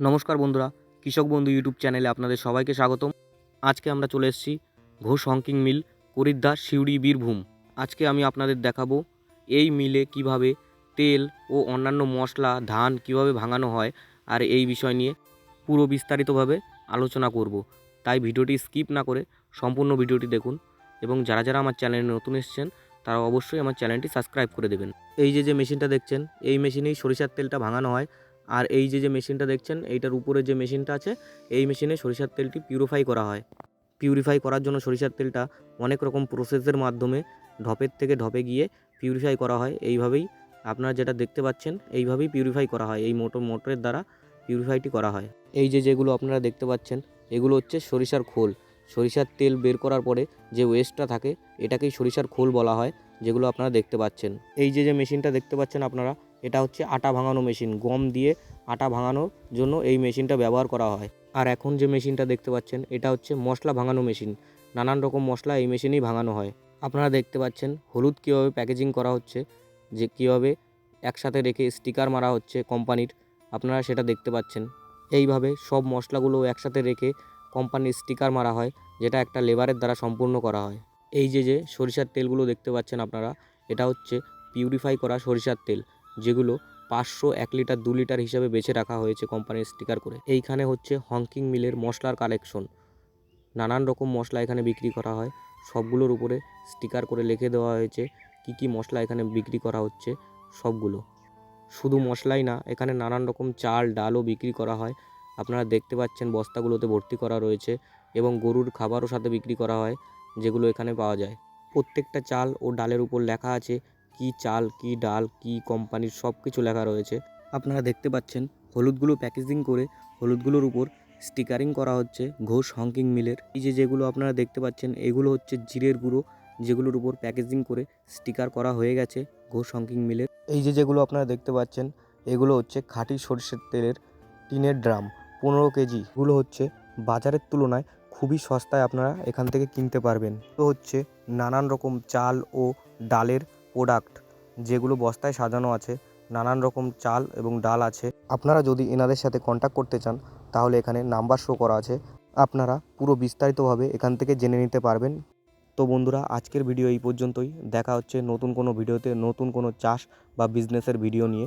নমস্কার বন্ধুরা, কৃষক বন্ধু ইউটিউব চ্যানেলে আপনাদের সবাইকে স্বাগতম। আজকে আমরা চলে এসেছি ঘোষ হংকিং মিল করিদ্দা সিউড়ি, বীরভূম। আজকে আমি আপনাদের দেখাবো এই মিলে কীভাবে তেল ও অন্যান্য মশলা, ধান কীভাবে ভাঙানো হয় আর এই বিষয় নিয়ে পুরো বিস্তারিতভাবে আলোচনা করব। তাই ভিডিওটি স্কিপ না করে সম্পূর্ণ ভিডিওটি দেখুন এবং যারা যারা আমার চ্যানেলে নতুন এসছেন, তারা অবশ্যই আমার চ্যানেলটি সাবস্ক্রাইব করে দেবেন। এই যে যে মেশিনটা দেখছেন, এই মেশিনেই সরিষার তেলটা ভাঙানো হয় আর এই যে যে মেশিনটা দেখছেন, এইটার উপরে যে মেশিনটা আছে, এই মেশিনে সরিষার তেলটি পিউরিফাই করা হয়। পিউরিফাই করার জন্য সরিষার তেলটা অনেক রকম প্রসেসের মাধ্যমে ঢপের থেকে ঢপে গিয়ে পিউরিফাই করা হয়। এইভাবেই আপনারা যেটা দেখতে পাচ্ছেন, এইভাবেই পিউরিফাই করা হয়। এই মোটর, মোটরের দ্বারা পিউরিফাইটি করা হয়। এই যে, যেগুলো আপনারা দেখতে পাচ্ছেন, এগুলো হচ্ছে সরিষার খোল। সরিষার তেল বের করার পরে যে ওয়েস্টটা থাকে, এটাকেই সরিষার খোল বলা হয়, যেগুলো আপনারা দেখতে পাচ্ছেন। এই যে যে মেশিনটা দেখতে পাচ্ছেন আপনারা এটা হচ্ছে আটা ভাঙানো মেশিন। গম দিয়ে আটা ভাঙানোর জন্য এই মেশিনটা ব্যবহার করা হয়। আর এখন যে মেশিনটা দেখতে পাচ্ছেন, এটা হচ্ছে মশলা ভাঙানো মেশিন। নানান রকম মশলা এই মেশিনেই ভাঙানো হয়। আপনারা দেখতে পাচ্ছেন হলুদ কীভাবে প্যাকেজিং করা হচ্ছে, যে কীভাবে একসাথে রেখে স্টিকার মারা হচ্ছে কোম্পানির, আপনারা সেটা দেখতে পাচ্ছেন। এইভাবে সব মশলাগুলো একসাথে রেখে কোম্পানির স্টিকার মারা হয়, যেটা একটা লেবারের দ্বারা সম্পূর্ণ করা হয়। এই যে যে সরিষার তেলগুলো দেখতে পাচ্ছেন আপনারা, এটা হচ্ছে পিউরিফাই করা সরিষার তেল। যেগুলো পাঁচশো এক লিটার, দু লিটার হিসাবে বেছে রাখা হয়েছে কোম্পানির স্টিকার করে। এইখানে হচ্ছে হংকিং মিলের মশলার কালেকশন নানান রকম মশলা এখানে বিক্রি করা হয়। সবগুলোর উপরে স্টিকার করে লিখে দেওয়া হয়েছে কি কি মশলা এখানে বিক্রি করা হচ্ছে সবগুলো। শুধু মশলাই না, এখানে নানান রকম চাল, ডালও বিক্রি করা হয়। আপনারা দেখতে পাচ্ছেন বস্তাগুলোতে ভর্তি করা রয়েছে এবং গরুর খাবারও সাথে বিক্রি করা হয়, যেগুলো এখানে পাওয়া যায়। প্রত্যেকটা চাল ও ডালের উপর লেখা আছে কি চাল, কি ডাল, কি কোম্পানির সব কিছু লেখা রয়েছে। আপনারা দেখতে পাচ্ছেন, হলুদগুলো প্যাকেজিং করে হলুদগুলোর উপর স্টিকারিং করা হচ্ছে ঘোষ হংকিং মিলের। এই যে যেগুলো আপনারা দেখতে পাচ্ছেন, এগুলো হচ্ছে জিরের গুঁড়ো, যেগুলোর উপর প্যাকেজিং করে স্টিকার করা হয়ে গেছে ঘোষ হংকিং মিলের। এই যে যেগুলো আপনারা দেখতে পাচ্ছেন, এগুলো হচ্ছে খাঁটি সরষের তেলের টিনের ড্রাম, পনেরো কেজি। এগুলো হচ্ছে বাজারের তুলনায় খুবই সস্তায় আপনারা এখান থেকে কিনতে পারবেন। তো হচ্ছে নানান রকম চাল ও ডালের প্রোডাক্ট যেগুলো বস্তায় সাজানো আছে, নানান রকম চাল এবং ডাল আছে। আপনারা যদি এনাদের সাথে কন্ট্যাক্ট করতে চান, তাহলে এখানে নাম্বার শো করা আছে। আপনারা পুরো বিস্তারিতভাবে এখান থেকে জেনে নিতে পারবেন। তো বন্ধুরা, আজকের ভিডিও এই পর্যন্তই। দেখা হচ্ছে নতুন কোনো ভিডিওতে নতুন কোনো চাষ বা বিজনেসের ভিডিও নিয়ে।